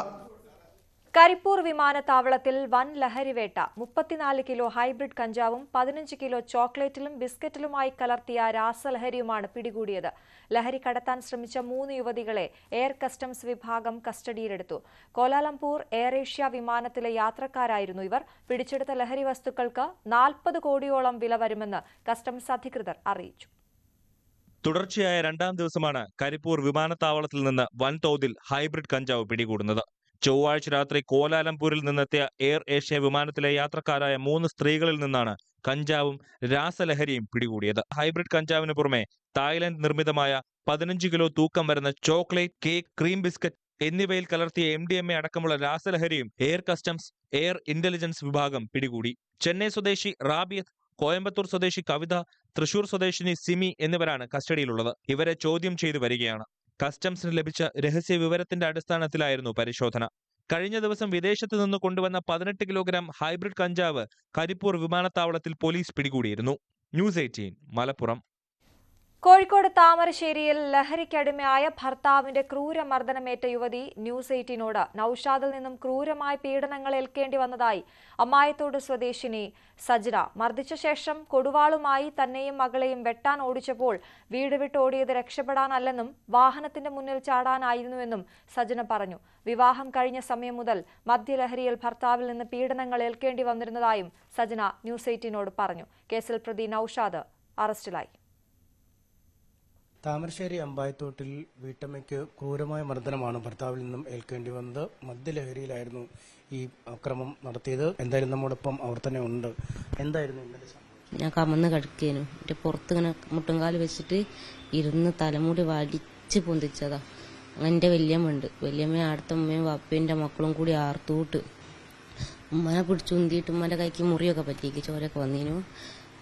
കരിപ്പൂർ വിമാനത്താവളത്തിൽ വൻ ലഹരിവേട്ട. മുപ്പത്തിനാല് കിലോ ഹൈബ്രിഡ് കഞ്ചാവും പതിനഞ്ച് കിലോ ചോക്ലേറ്റിലും ബിസ്ക്കറ്റിലുമായി കലർത്തിയ രാസലഹരിയുമാണ് പിടികൂടിയത്. ലഹരി കടത്താൻ ശ്രമിച്ച മൂന്ന് യുവതികളെ എയർ കസ്റ്റംസ് വിഭാഗം കസ്റ്റഡിയിലെടുത്തു. കോലാലംപൂർ എയർ ഏഷ്യ വിമാനത്തിലെ യാത്രക്കാരായിരുന്നു ഇവർ. പിടിച്ചെടുത്ത ലഹരി വസ്തുക്കൾക്ക് നാൽപ്പത് കോടിയോളം വില വരുമെന്ന് കസ്റ്റംസ് അധികൃതർ അറിയിച്ചു. തുടർച്ചയായ രണ്ടാം ദിവസമാണ് കരിപ്പൂർ വിമാനത്താവളത്തിൽ നിന്ന് വൻതോതിൽ ഹൈബ്രിഡ് കഞ്ചാവ് പിടികൂടുന്നത്. ചൊവ്വാഴ്ച രാത്രി കോലാലംപൂരിൽ നിന്നെത്തിയ എയർ ഏഷ്യ വിമാനത്തിലെ യാത്രക്കാരായ മൂന്ന് സ്ത്രീകളിൽ നിന്നാണ് കഞ്ചാവും രാസലഹരിയും പിടികൂടിയത്. ഹൈബ്രിഡ് കഞ്ചാവിന് പുറമെ തായ്ലൻഡ് നിർമ്മിതമായ പതിനഞ്ച് കിലോ തൂക്കം വരുന്ന ചോക്ലേറ്റ് കേക്ക് ക്രീം ബിസ്ക്കറ്റ് എന്നിവയിൽ കലർത്തിയ എം ഡി എം എ അടക്കമുള്ള രാസലഹരിയും എയർ കസ്റ്റംസ് എയർ ഇന്റലിജൻസ് വിഭാഗം പിടികൂടി. ചെന്നൈ സ്വദേശി റാബിയത്ത് കോയമ്പത്തൂർ സ്വദേശി കവിത തൃശൂർ സ്വദേശിനി സിമി എന്നിവരാണ് കസ്റ്റഡിയിലുള്ളത്. ഇവരെ ചോദ്യം ചെയ്തു വരികയാണ്. കസ്റ്റംസിന് ലഭിച്ച രഹസ്യ വിവരത്തിന്റെ അടിസ്ഥാനത്തിലായിരുന്നു പരിശോധന. കഴിഞ്ഞ ദിവസം വിദേശത്ത് നിന്ന് കൊണ്ടുവന്ന പതിനെട്ട് കിലോഗ്രാം ഹൈബ്രിഡ് കഞ്ചാവ് കരിപ്പൂർ വിമാനത്താവളത്തിൽ പോലീസ് പിടികൂടിയിരുന്നു. News eighteen Malappuram. കോഴിക്കോട് താമരശ്ശേരിയിൽ ലഹരിക്കടിമയായ ഭർത്താവിന്റെ ക്രൂരമർദ്ദനമേറ്റ യുവതി ന്യൂസ് എയ്റ്റീനോട് നൌഷാദിൽ നിന്നും ക്രൂരമായ പീഡനങ്ങൾ ഏൽക്കേണ്ടി വന്നതായി അമ്മായത്തോട് സ്വദേശിനി സജ്ന. മർദ്ദിച്ച ശേഷം കൊടുവാളുമായി തന്നെയും മകളെയും വെട്ടാൻ ഓടിച്ചപ്പോൾ വീട് വിട്ട് ഓടിയത് രക്ഷപ്പെടാനല്ലെന്നും വാഹനത്തിന്റെ മുന്നിൽ ചാടാനായിരുന്നുവെന്നും സജ്ന പറഞ്ഞു. വിവാഹം കഴിഞ്ഞ സമയം മുതൽ മദ്യലഹരിയിൽ ഭർത്താവിൽ നിന്ന് പീഡനങ്ങൾ ഏൽക്കേണ്ടി വന്നിരുന്നതായും സജ്ന ന്യൂസ് എയ്റ്റീനോട് പറഞ്ഞു. കേസിൽ പ്രതി നൌഷാദ് അറസ്റ്റിലായി. താമരശ്ശേരി അമ്പായത്തോട്ടിൽ വീട്ടമ്മയ്ക്ക് ക്രൂരമായ മർദ്ദനമാണ് ഭർത്താവിൽ നിന്നും ഏൽക്കേണ്ടി വന്നത്. മദ്യലഹരിയിലായിരുന്നു ഈ അക്രമം നടത്തിയത്. എന്തായാലും നമ്മോടൊപ്പം അവർ തന്നെ ഉണ്ട്. എന്തായിരുന്നു ഇന്നലെ? ഞാൻ കമന്ന് കിടക്കേനു. എന്റെ പുറത്ത് ഇങ്ങനെ മുട്ടുംകാൽ വെച്ചിട്ട് ഇരുന്ന് തലമുടി വലിച്ച് പൊന്തിച്ചതാ. എന്റെ വല്യമ്മ വല്യമ്മയും അടുത്ത ഉമ്മയും വാപ്പയും എന്റെ മക്കളും കൂടി ആർത്തൂട്ട്. ഉമ്മനെ പിടിച്ചുന്തിയിട്ട് ഉമ്മന്റെ കൈക്ക് മുറിയൊക്കെ പറ്റിയേക്ക്. ചോരൊക്കെ വന്നീനു.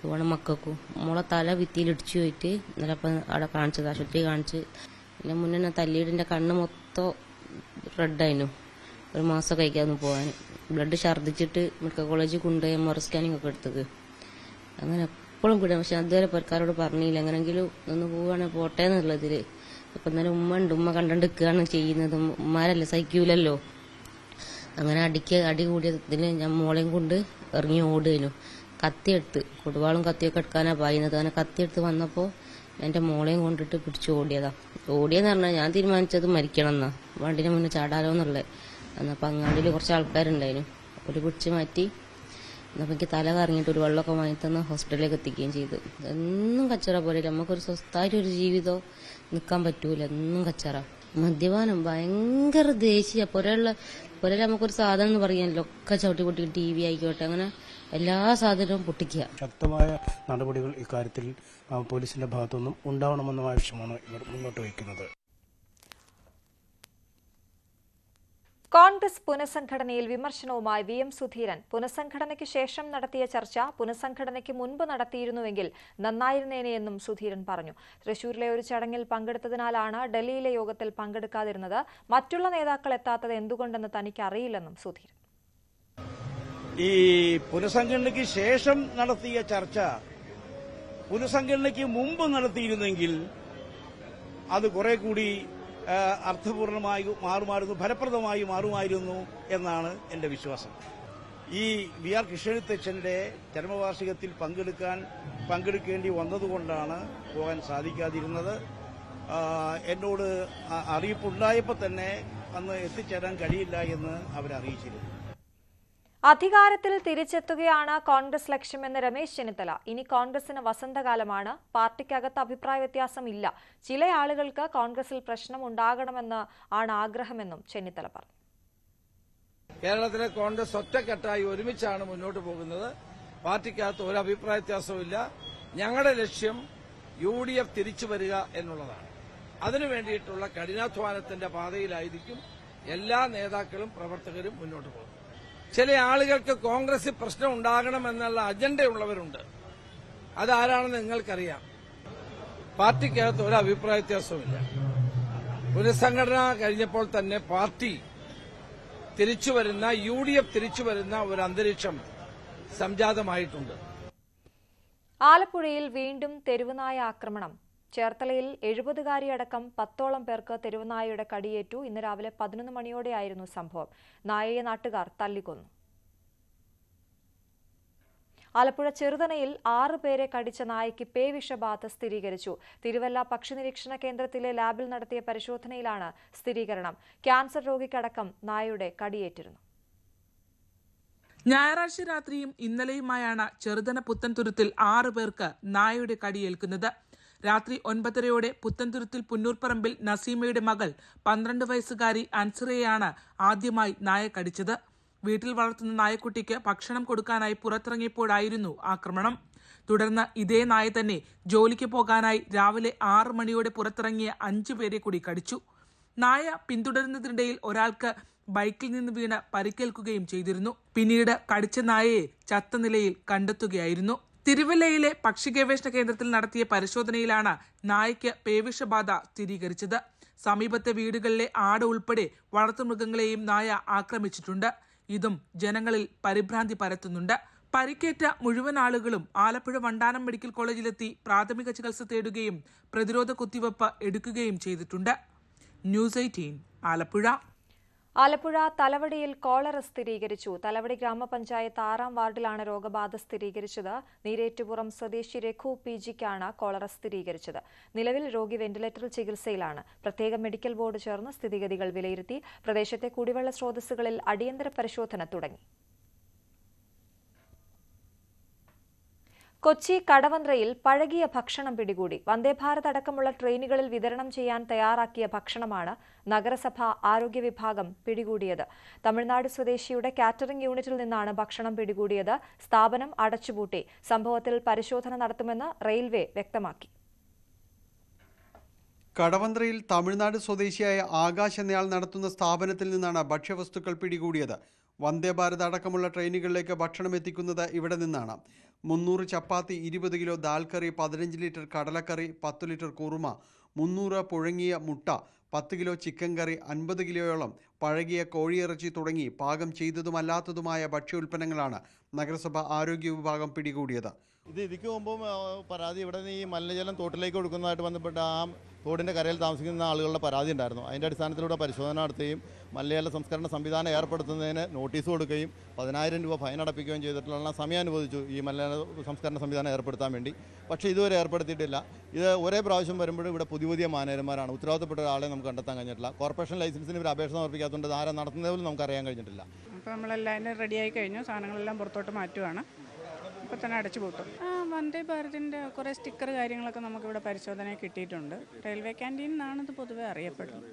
ഇവളെ മക്കൾക്കും. മോളെ തല വിത്തിയിലിടിച്ചു പോയിട്ട് ഇന്നലെ അപ്പം അവിടെ കാണിച്ചത് ആശുപത്രി കാണിച്ച്. എന്റെ മുന്നേ എന്നെ തല്ലിയിടിന്റെ കണ്ണ് മൊത്തം റെഡായിരുന്നു ഒരു മാസം കഴിക്കാതെ പോകാൻ ബ്ലഡ് ഛർദ്ദിച്ചിട്ട് മെഡിക്കൽ കോളേജിൽ കൊണ്ടുപോയി എം ആർ സ്കാനിങ് ഒക്കെ എടുത്തത്. അങ്ങനെ എപ്പോഴും വിടാം പക്ഷെ അതുവരെ പെരക്കാരോട് പറഞ്ഞില്ല. എങ്ങനെങ്കിലും ഒന്ന് പോവുകയാണെങ്കിൽ പോട്ടെ എന്നുള്ളതിൽ അപ്പം എന്നാലും ഉമ്മ ഉണ്ട്. ഉമ്മ കണ്ടുകൊണ്ട് നിൽക്കുകയാണ് ചെയ്യുന്നത്. ഉമ്മാരല്ലേ സഹിക്കൂലല്ലോ. അങ്ങനെ അടിക്ക് അടി കൂടിയതിന് ഞാൻ മോളെയും കൊണ്ട് ഇറങ്ങി ഓടുകയായിരുന്നു. കത്തിയെടുത്ത് കൊടുവാളും കത്തിയൊക്കെ എടുക്കാനാ പായുന്നത് അങ്ങനെ കത്തിയെടുത്ത് വന്നപ്പോൾ എന്റെ മോളെയും കൊണ്ടിട്ട് പിടിച്ചു ഓടിയതാ. ഓടിയെന്ന് പറഞ്ഞാൽ ഞാൻ തീരുമാനിച്ചത് മരിക്കണം എന്നാ വണ്ടിന് മുന്നേ ചാടാലോ എന്നുള്ളത് എന്നപ്പോൾ അങ്ങാടിയിൽ കുറച്ച് ആൾക്കാരുണ്ടായിരുന്നു ഒരു പിടിച്ച് മാറ്റി. എന്നപ്പോൾ എനിക്ക് തല കറങ്ങിയിട്ട് ഒരു വെള്ളമൊക്കെ വാങ്ങി തന്ന് ഹോസ്പിറ്റലിലേക്ക് എത്തിക്കുകയും ചെയ്തു. എന്നും കച്ചറ പോലെ നമുക്കൊരു സ്വസ്ഥമായിട്ട് ഒരു ജീവിതം നിൽക്കാൻ പറ്റൂല. എന്നും കച്ചറ മദ്യപാനം ഭയങ്കര ദേഷ്യ. പുരയുള്ള പുരയിൽ നമുക്കൊരു സാധനം എന്ന് പറയാനല്ലോ. ഒക്കെ ചവിട്ടി പൊട്ടി ടി വി ആയിക്കോട്ടെ. അങ്ങനെ എല്ലാ സാധനവും പൊട്ടിക്കുക. ശക്തമായ നടപടികൾ ഇക്കാര്യത്തിൽ പോലീസിന്റെ ഭാഗത്തുനിന്നും ഉണ്ടാവണമെന്ന ആവശ്യമാണ് ഇവർ മുന്നോട്ട് വയ്ക്കുന്നത്. കോൺഗ്രസ് പുനഃസംഘടനയിൽ വിമർശനവുമായി വി എം സുധീരൻ. പുനഃസംഘടനയ്ക്ക് ശേഷം നടത്തിയ ചർച്ച പുനഃസംഘടനയ്ക്ക് മുൻപ് നടത്തിയിരുന്നുവെങ്കിൽ നന്നായിരുന്നേനെയെന്നും സുധീരൻ പറഞ്ഞു. തൃശൂരിലെ ഒരു ചടങ്ങിൽ പങ്കെടുത്തതിനാലാണ് ഡൽഹിയിലെ യോഗത്തിൽ പങ്കെടുക്കാതിരുന്നത്. മറ്റുള്ള നേതാക്കൾ എത്താത്തത് എന്തുകൊണ്ടെന്ന് തനിക്ക് അറിയില്ലെന്നും സുധീരൻ. ഈ പുനഃസംഘടനയ്ക്ക് ശേഷം നടത്തിയ ചർച്ച പുനഃസംഘടനയ്ക്ക് മുമ്പ് നടത്തിയിരുന്നെങ്കിൽ അത് കുറെ കൂടി അർത്ഥപൂർണമായി മാറുമായിരുന്നു ഫലപ്രദമായി മാറുമായിരുന്നു എന്നാണ് എന്റെ വിശ്വാസം. ഈ വി ആർ കൃഷ്ണത്തച്ഛന്റെ ചരമവാർഷികത്തിൽ പങ്കെടുക്കാൻ പങ്കെടുക്കേണ്ടി വന്നതുകൊണ്ടാണ് പോകാൻ സാധിക്കാതിരുന്നത്. എന്നോട് അറിയിപ്പുണ്ടായപ്പോൾ തന്നെ അന്ന് എത്തിച്ചേരാൻ കഴിയില്ല എന്ന് അവരറിയിച്ചിരുന്നു. അധികാരത്തിൽ തിരിച്ചെത്തുകയാണ് കോൺഗ്രസ് ലക്ഷ്യമെന്ന് രമേശ് ചെന്നിത്തല. ഇനി കോൺഗ്രസിന് വസന്തകാലമാണ്. പാർട്ടിക്കകത്ത് അഭിപ്രായ വ്യത്യാസം ഇല്ല ചില ആളുകൾക്ക് കോൺഗ്രസിൽ പ്രശ്നം ഉണ്ടാകണമെന്ന് ആണ് ആഗ്രഹമെന്നും ചെന്നിത്തല പറഞ്ഞു. കേരളത്തിലെ കോൺഗ്രസ് ഒറ്റക്കെട്ടായി ഒരുമിച്ചാണ് മുന്നോട്ട് പോകുന്നത്. പാർട്ടിക്കകത്ത് ഒരു അഭിപ്രായ വ്യത്യാസവുമില്ല. ഞങ്ങളുടെ ലക്ഷ്യം യു ഡി എഫ് തിരിച്ചു വരിക എന്നുള്ളതാണ്. അതിനു വേണ്ടിയിട്ടുള്ള കഠിനാധ്വാനത്തിന്റെ പാതയിലായിരിക്കും എല്ലാ നേതാക്കളും പ്രവർത്തകരും മുന്നോട്ട് പോകുന്നത്. ചില ആളുകൾക്ക് കോൺഗ്രസ് പ്രശ്നം ഉണ്ടാകണം എന്നുള്ള അജണ്ടയുള്ളവരുണ്ട് അതാരാണെന്ന് നിങ്ങൾക്കറിയാം. പാർട്ടിക്കകത്ത് ഒരു അഭിപ്രായ വ്യത്യാസവുമില്ല. പുനഃസംഘടന കഴിഞ്ഞപ്പോൾ തന്നെ പാർട്ടി തിരിച്ചുവരുന്ന യു ഡി എഫ് തിരിച്ചുവരുന്ന ഒരു അന്തരീക്ഷം സംജാതമായിട്ടുണ്ട്. ആലപ്പുഴയിൽ വീണ്ടും തെരുവുനായ ആക്രമണം. ചേർത്തലയിൽ എഴുപതുകാരിയടക്കം പത്തോളം പേർക്ക് തെരുവുനായയുടെ കടിയേറ്റു. ഇന്ന് രാവിലെ പതിനൊന്ന് മണിയോടെയായിരുന്നു സംഭവം. നായയെ നാട്ടുകാർ തല്ലിക്കൊന്നു. ആലപ്പുഴ ചെറുതനയിൽ ആറ് പേരെ കടിച്ച നായയ്ക്ക് പേവിഷബാധ സ്ഥിരീകരിച്ചു. തിരുവല്ല പക്ഷി നിരീക്ഷണ കേന്ദ്രത്തിലെ ലാബിൽ നടത്തിയ പരിശോധനയിലാണ് സ്ഥിരീകരണം. ക്യാൻസർ രോഗിക്കടക്കം നായയുടെ കടിയേറ്റിരുന്നു. ഞായറാഴ്ച രാത്രിയും ഇന്നലെയുമായാണ് ചെറുതന പുത്തൻതുരുത്തിൽ ആറ് പേർക്ക് നായയുടെ കടിയേൽക്കുന്നത്. രാത്രി ഒൻപതരയോടെ പുത്തൻതുരുത്തിൽ പുന്നൂർപ്പറമ്പിൽ നസീമയുടെ മകൾ പന്ത്രണ്ട് വയസ്സുകാരി അൻസറയെയാണ് ആദ്യമായി നായ കടിച്ചത്. വീട്ടിൽ വളർത്തുന്ന നായക്കുട്ടിക്ക് ഭക്ഷണം കൊടുക്കാനായി പുറത്തിറങ്ങിയപ്പോഴായിരുന്നു ആക്രമണം. തുടർന്ന് ഇതേ നായ തന്നെ ജോലിക്ക് പോകാനായി രാവിലെ ആറ് മണിയോടെ പുറത്തിറങ്ങിയ അഞ്ചു പേരെ കൂടി കടിച്ചു. നായ പിന്തുടരുന്നതിനിടയിൽ ഒരാൾക്ക് ബൈക്കിൽ നിന്ന് വീണ് പരിക്കേൽക്കുകയും ചെയ്തിരുന്നു. പിന്നീട് കടിച്ച നായയെ ചത്ത നിലയിൽ കണ്ടെത്തുകയായിരുന്നു. തിരുവല്ലയിലെ പക്ഷി ഗവേഷണ കേന്ദ്രത്തിൽ നടത്തിയ പരിശോധനയിലാണ് നായയ്ക്ക് പേവിഷബാധ സ്ഥിരീകരിച്ചത്. സമീപത്തെ വീടുകളിലെ ആട് ഉൾപ്പെടെ വളർത്തുമൃഗങ്ങളെയും നായ ആക്രമിച്ചിട്ടുണ്ട്. ഇതും ജനങ്ങളിൽ പരിഭ്രാന്തി പരത്തുന്നുണ്ട്. പരിക്കേറ്റ മുഴുവൻ ആളുകളും ആലപ്പുഴ വണ്ടാനം മെഡിക്കൽ കോളേജിലെത്തി പ്രാഥമിക ചികിത്സ തേടുകയും പ്രതിരോധ കുത്തിവയ്പ് എടുക്കുകയും ചെയ്തിട്ടുണ്ട്. News eighteen Alappuzha. ആലപ്പുഴ തലവടിയിൽ കോളറ സ്ഥിരീകരിച്ചു. തലവടി ഗ്രാമപഞ്ചായത്ത് ആറാം വാർഡിലാണ് രോഗബാധ സ്ഥിരീകരിച്ചത്. നീരേറ്റുപുറം സ്വദേശി രഘു പി ജിക്കാണ് കോളറ സ്ഥിരീകരിച്ചത്. നിലവിൽ രോഗി വെന്റിലേറ്ററിൽ ചികിത്സയിലാണ്. പ്രത്യേക മെഡിക്കൽ ബോർഡ് ചേർന്ന് സ്ഥിതിഗതികൾ വിലയിരുത്തി. പ്രദേശത്തെ കുടിവെള്ള സ്രോതസ്സുകളിൽ അടിയന്തര പരിശോധന തുടങ്ങി. കൊച്ചി കടവന്ത്രയിൽ പഴകിയ ഭക്ഷണം പിടികൂടി. വന്ദേഭാരത് അടക്കമുള്ള ട്രെയിനുകളിൽ വിതരണം ചെയ്യാൻ തയ്യാറാക്കിയ ഭക്ഷണമാണ് നഗരസഭ ആരോഗ്യ വിഭാഗം പിടികൂടിയത്. തമിഴ്നാട് സ്വദേശിയുടെ കാറ്ററിംഗ് യൂണിറ്റിൽ നിന്നാണ് ഭക്ഷണം പിടികൂടിയത്. സ്ഥാപനം അടച്ചുപൂട്ടി. സംഭവത്തിൽ പരിശോധന നടത്തുമെന്ന് റെയിൽവേ വ്യക്തമാക്കി. കടവന്ത്രയിൽ തമിഴ്നാട് സ്വദേശിയായ ആകാശ് എന്നയാൾ നടത്തുന്ന സ്ഥാപനത്തിൽ നിന്നാണ് ഭക്ഷ്യവസ്തുക്കൾ പിടികൂടിയത്. വന്ദേ ഭാരത് അടക്കമുള്ള ട്രെയിനുകളിലേക്ക് ഭക്ഷണം എത്തിക്കുന്നത് ഇവിടെ നിന്നാണ്. മുന്നൂറ് ചപ്പാത്തി ഇരുപത് കിലോ ദാൽ കറി പതിനഞ്ച് ലിറ്റർ കടലക്കറി പത്ത് ലിറ്റർ കുറുമ മുന്നൂറ് പുഴങ്ങിയ മുട്ട പത്ത് കിലോ ചിക്കൻ കറി അൻപത് കിലോയോളം പഴകിയ കോഴിയിറച്ചി തുടങ്ങി പാകം ചെയ്തതുമല്ലാത്തതുമായ ഭക്ഷ്യ ഉൽപ്പന്നങ്ങളാണ് നഗരസഭ ആരോഗ്യ വിഭാഗം പിടികൂടിയത്. ഇത് ഇതിക്ക് മുമ്പും പരാതി ഇവിടെ നിന്ന് ഈ മലിനജലം തോട്ടിലേക്ക് കൊടുക്കുന്നതായിട്ട് ബന്ധപ്പെട്ട ആ തോടിന്റെ കരയിൽ താമസിക്കുന്ന ആളുകളുടെ പരാതി ഉണ്ടായിരുന്നു. അതിന്റെ അടിസ്ഥാനത്തിലൂടെ പരിശോധന നടത്തുകയും മലിനജല സംസ്കരണ സംവിധാനം ഏർപ്പെടുത്തുന്നതിന് നോട്ടീസ് കൊടുക്കുകയും പതിനായിരം രൂപ ഫൈൻ അടപ്പിക്കുകയും ചെയ്തിട്ടുള്ള സമയം അനുവദിച്ചു ഈ മലയാള സംസ്കരണ സംവിധാനം ഏർപ്പെടുത്താൻ വേണ്ടി. പക്ഷേ ഇതുവരെ ഏർപ്പെടുത്തിയിട്ടില്ല. ഇത് ഒരേ പ്രാവശ്യം വരുമ്പോഴും ഇവിടെ പുതിയ പുതിയ മാനേജർമാരാണ്. ഉത്തരവാദിത്തപ്പെട്ട ഒരാളെ നമുക്ക് കണ്ടെത്താൻ കഴിഞ്ഞിട്ടില്ല. കോർപ്പറേഷൻ ലൈസൻസിന് ഇവർ അപേക്ഷ സമർപ്പിക്കാത്തതുകൊണ്ട് ആരാ നടത്തുന്നത് പോലും നമുക്ക് അറിയാൻ കഴിഞ്ഞിട്ടില്ല. അപ്പോൾ നമ്മളെല്ലാം റെഡിയായി കഴിഞ്ഞു. സാധനങ്ങളെല്ലാം പുറത്തോട്ട് മാറ്റുവാണ്. ഇപ്പോൾ തന്നെ അടച്ചു പൂട്ടും. ആ വന്ദേ ഭാരതിന്റെ കുറേ സ്റ്റിക്കർ കാര്യങ്ങളൊക്കെ നമുക്കിവിടെ പരിശോധന കിട്ടിയിട്ടുണ്ട്. റെയിൽവേ ക്യാന്റീൻ ഇത് പൊതുവേ അറിയപ്പെടുന്നത്.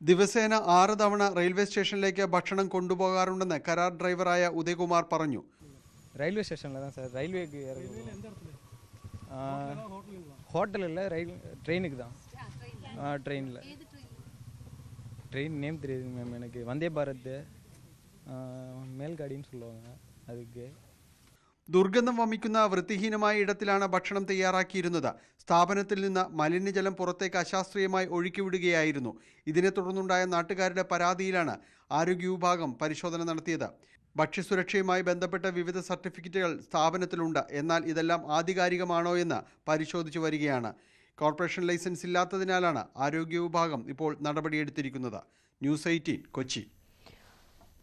ദിവസേന ആറ് തവണ റെയിൽവേ സ്റ്റേഷനിലേക്ക് ഭക്ഷണം കൊണ്ടുപോകാറുണ്ടെന്ന് കരാർ ഡ്രൈവറായ ഉദയകുമാർ പറഞ്ഞു ரயில்வே ஸ்டேஷனில் தான் சார் ரயில்வேக்கு ஹோட்டல் இல்லை ரயில் ட்ரெயினுக்கு தான் ட்ரெயினில் ட்ரெயின் நேம் தெரியுது மேம் எனக்கு வந்தே பாரத் மேல்காடின்னு சொல்லுவாங்க அதுக்கு ദുർഗന്ധം വമിക്കുന്ന വൃത്തിഹീനമായ ഇടത്തിലാണ് ഭക്ഷണം തയ്യാറാക്കിയിരുന്നത്. സ്ഥാപനത്തിൽ നിന്ന് മലിനജലം പുറത്തേക്ക് അശാസ്ത്രീയമായി ഒഴുക്കിവിടുകയായിരുന്നു. ഇതിനെ തുടർന്നുണ്ടായ നാട്ടുകാരുടെ പരാതിയിലാണ് ആരോഗ്യ വിഭാഗം പരിശോധന നടത്തിയത്. ഭക്ഷ്യസുരക്ഷയുമായി ബന്ധപ്പെട്ട വിവിധ സർട്ടിഫിക്കറ്റുകൾ സ്ഥാപനത്തിലുണ്ട്. എന്നാൽ ഇതെല്ലാം ആധികാരികമാണോ എന്ന് പരിശോധിച്ചു വരികയാണ്. കോർപ്പറേഷൻ ലൈസൻസ് ഇല്ലാത്തതിനാലാണ് ആരോഗ്യ വിഭാഗം ഇപ്പോൾ നടപടിയെടുത്തിരിക്കുന്നത്. News eighteen Kochi.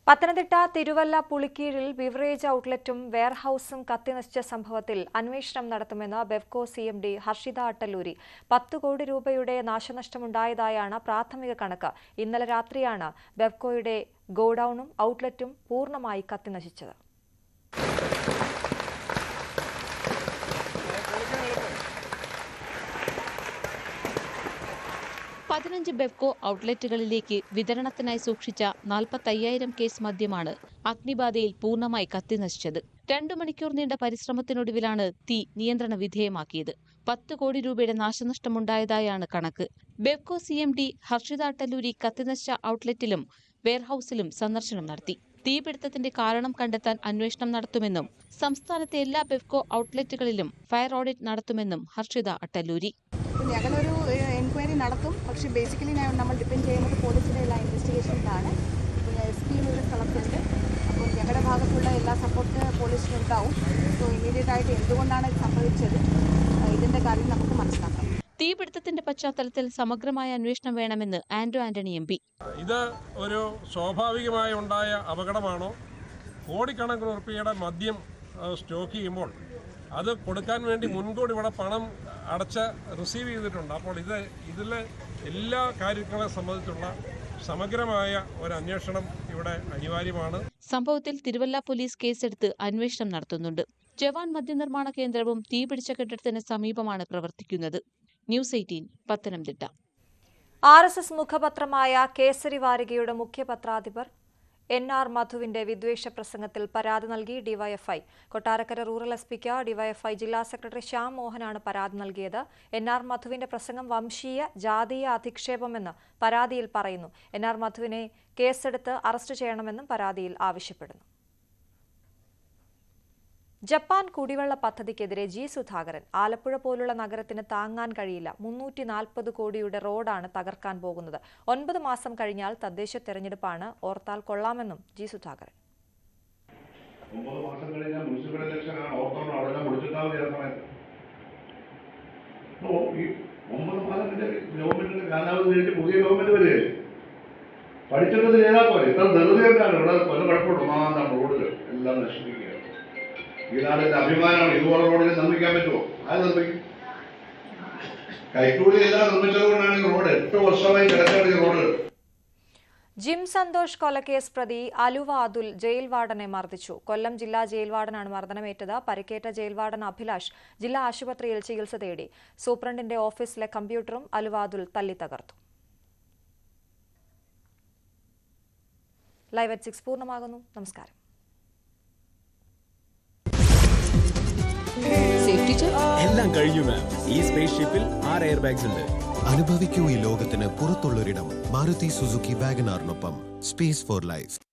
Pathanamthitta Thiruvalla പുളിക്കീഴിൽ ബിവറേജ് ഔട്ട്ലെറ്റും വെയർഹൌസും കത്തിനശിച്ച സംഭവത്തിൽ അന്വേഷണം നടത്തുമെന്ന് Bevco C M D Harshitha Attalluri. പത്ത് കോടി രൂപയുടെ നാശനഷ്ടമുണ്ടായതായാണ് പ്രാഥമിക കണക്ക്. ഇന്നലെ രാത്രിയാണ് ബെവ്കോയുടെ ഗോഡൌണും ഔട്ട്ലെറ്റും പൂർണമായി കത്തിനശിച്ചത്. പതിനഞ്ച് ബെവ്കോ ഔട്ട്ലെറ്റുകളിലേക്ക് വിതരണത്തിനായി സൂക്ഷിച്ച നാൽപ്പത്തയ്യായിരം കേസ് മദ്യമാണ് അഗ്നിബാധയിൽ പൂർണമായി കത്തിനശിച്ചത്. രണ്ടു മണിക്കൂർ നീണ്ട പരിശ്രമത്തിനൊടുവിലാണ് തീ നിയന്ത്രണ വിധേയമാക്കിയത്. പത്ത് കോടി രൂപയുടെ നാശനഷ്ടമുണ്ടായതായാണ് കണക്ക്. Bevco C M D Harshitha Attalluri കത്തിനശിച്ച ഔട്ട്ലെറ്റിലും വെയർഹൌസിലും സന്ദർശനം നടത്തി. തീപിടുത്തത്തിന്റെ കാരണം കണ്ടെത്താൻ അന്വേഷണം നടത്തുമെന്നും സംസ്ഥാനത്തെ എല്ലാ ബെവ്കോ ഔട്ട്ലെറ്റുകളിലും ഫയർ ഓഡിറ്റ് നടത്തുമെന്നും ഹർഷിത അട്ടല്ലൂരി. ഞങ്ങളൊരു എൻക്വയറി നടത്തും. പക്ഷേ ബേസിക്കലി നമ്മൾ ഡിപ്പെൻഡ് ചെയ്യുന്നത് പോലീസിന്റെ എല്ലാ ഇൻവെസ്റ്റിഗേഷൻസാണ് ഞാൻ എസ് പി ഇവിടെ സ്ഥലത്തുണ്ട്. അപ്പോൾ ഞങ്ങളുടെ ഭാഗത്തുള്ള എല്ലാ സപ്പോർട്ട് പോലീസിനുണ്ടാവും സോ ഇമ്മീഡിയറ്റ് ആയിട്ട് എന്തുകൊണ്ടാണ് ഇത് സംഭവിച്ചത്? ഇതിന്റെ കാര്യം നമുക്ക് മനസ്സിലാക്കാം. തീപിടുത്തത്തിന്റെ പശ്ചാത്തലത്തിൽ സമഗ്രമായ അന്വേഷണം വേണമെന്ന് ആന്റോ ആന്റണി എം പി. ഇത് ഒരു സ്വാഭാവികമായി ഉണ്ടായ അപകടമാണോ? കോടിക്കണക്കിന് ഉറുപ്പിയുടെ മദ്യം സ്റ്റോക്ക് ചെയ്യുമ്പോൾ അത് കൊടുക്കാൻ വേണ്ടി മുൻകൂടി ഇവിടെ പണം അടച്ച് റിസീവ് ചെയ്തിട്ടുണ്ട്. അപ്പോൾ ഇത് ഇതിലെ എല്ലാ കാര്യങ്ങളെ സംബന്ധിച്ചുള്ള സമഗ്രമായ ഒരു അന്വേഷണം ഇവിടെ അനിവാര്യമാണ്. സംഭവത്തിൽ തിരുവല്ല പോലീസ് കേസെടുത്ത് അന്വേഷണം നടത്തുന്നുണ്ട്. ജവാൻ മദ്യനിർമ്മാണ കേന്ദ്രവും തീ പിടിച്ച കെട്ടിടത്തിന് സമീപമാണ് പ്രവർത്തിക്കുന്നത്. News eighteen Pathanamthitta. R S S മുഖപത്രമായ Kesari വാരികയുടെ മുഖ്യപത്രാധിപർ എൻ ആർ മധുവിന്റെ വിദ്വേഷ പ്രസംഗത്തിൽ പരാതി നൽകി ഡിവൈഎഫ്ഐ. കൊട്ടാരക്കര റൂറൽ എസ് പിക്ക് ഡിവൈഎഫ്ഐ ജില്ലാ സെക്രട്ടറി ശ്യാം മോഹനാണ് പരാതി നൽകിയത്. എൻ ആർ മധുവിന്റെ പ്രസംഗം വംശീയ ജാതീയ അധിക്ഷേപമെന്ന് പരാതിയിൽ പറയുന്നു. എൻ ആർ മധുവിനെ കേസെടുത്ത് അറസ്റ്റ് ചെയ്യണമെന്നും പരാതിയിൽ ആവശ്യപ്പെടുന്നു. ജപ്പാൻ കുടിവെള്ള പദ്ധതിക്കെതിരെ ജി സുധാകരൻ ആലപ്പുഴ പോലുള്ള നഗരത്തിന് താങ്ങാൻ കഴിയില്ല. മുന്നൂറ്റി നാൽപ്പത് കോടിയുടെ റോഡാണ് തകർക്കാൻ പോകുന്നത്. ഒൻപത് മാസം കഴിഞ്ഞാൽ തദ്ദേശ തെരഞ്ഞെടുപ്പാണ് ഓർത്താൽ കൊള്ളാമെന്നും ജി സുധാകരൻ. പഠിച്ചിട്ടത് ചെയ്താൽ പോലെ? ഇത്ര ധൃതി എന്താണ് ഇവിടെ പല കുഴപ്പമുണ്ടോ എല്ലാം നശിപ്പിക്കുക ഈ അഭിമാനമാണ്. ഇതുപോലെ റോഡിൽ നിർമ്മിക്കാൻ പറ്റുമോ? അത് നിർമ്മിക്കും? കൈക്കൂലി എല്ലാം റോഡ്. എട്ട് വർഷമായി കിടക്കാണ് റോഡ്. ജിം സന്തോഷ് കൊലക്കേസ് പ്രതി അലുവ അതുൽ ജയിൽ വാർഡനെ മർദ്ദിച്ചു. കൊല്ലം ജില്ലാ ജയിൽ വാർഡനാണ് മർദ്ദനമേറ്റത്. പരിക്കേറ്റ ജയിൽ വാർഡൻ അഭിലാഷ് ജില്ലാ ആശുപത്രിയിൽ ചികിത്സ തേടി. സൂപ്രണ്ടിന്റെ ഓഫീസിലെ കമ്പ്യൂട്ടറും അലുവ അതുൽ തല്ലി തകർത്തു ലൈവ് അറ്റ് സിക്സ് പൂർണമാകുന്നു. നമസ്കാരം. എല്ലാം കഴിഞ്ഞു മാം ഈ സ്പേസ് ഷിപ്പിൽ ആറ് എയർ ബാഗ്സ് ഉണ്ട്. അനുഭവിക്കൂ ഈ ലോകത്തിന് പുറത്തുള്ളൊരിടം. മാരുതി സുസുക്കി വാഗനാറിനൊപ്പം സ്പേസ് ഫോർ ലൈഫ്